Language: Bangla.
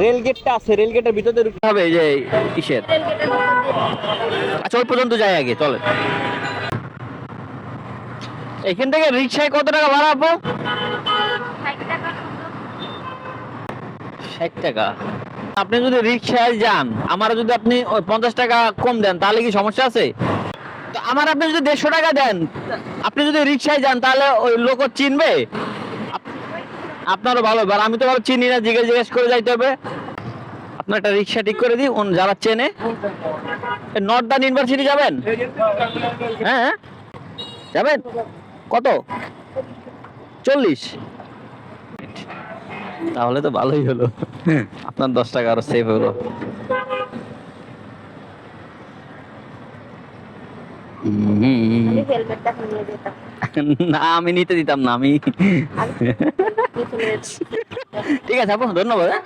রেল গেটটা আছে, রেল গেটের ভিতরে ঢুকতে হবে যে কিসের আচ্ছা ওই পর্যন্ত যাই আগে চলে এখান থেকে রিক্সায় কত টাকা ভাড়া আপু? ষাট টাকা। আপনি যদি রিক্সায় যান, আমার যদি আপনি পঞ্চাশ টাকা কম দেন, তাহলে কি সমস্যা আছে? আমার আপনি যদি দেড়শো টাকা দেন, আপনি যদি রিক্সায় যান, তাহলে ওই লোক চিনবে? আপনারও ভালো হবে। আর আমি তো ভালো চিনি না জিজ্ঞেস জিজ্ঞেস করে যাইতে হবে। আপনার একটা রিক্সা ঠিক করে দিই যারা চেনে। নর্দান ইউনিভার্সিটি যাবেন? হ্যাঁ হ্যাঁ। যাবেন? কত? চল্লিশ। তাহলে তো ভালোই হলো। আপনার দশ টাকা আরও সেভ হলো। না আমি নিতে দিতাম না আমি আমি নিয়ে চলে যেতাম। ঠিক আছে আপু ধন্যবাদ হ্যাঁ।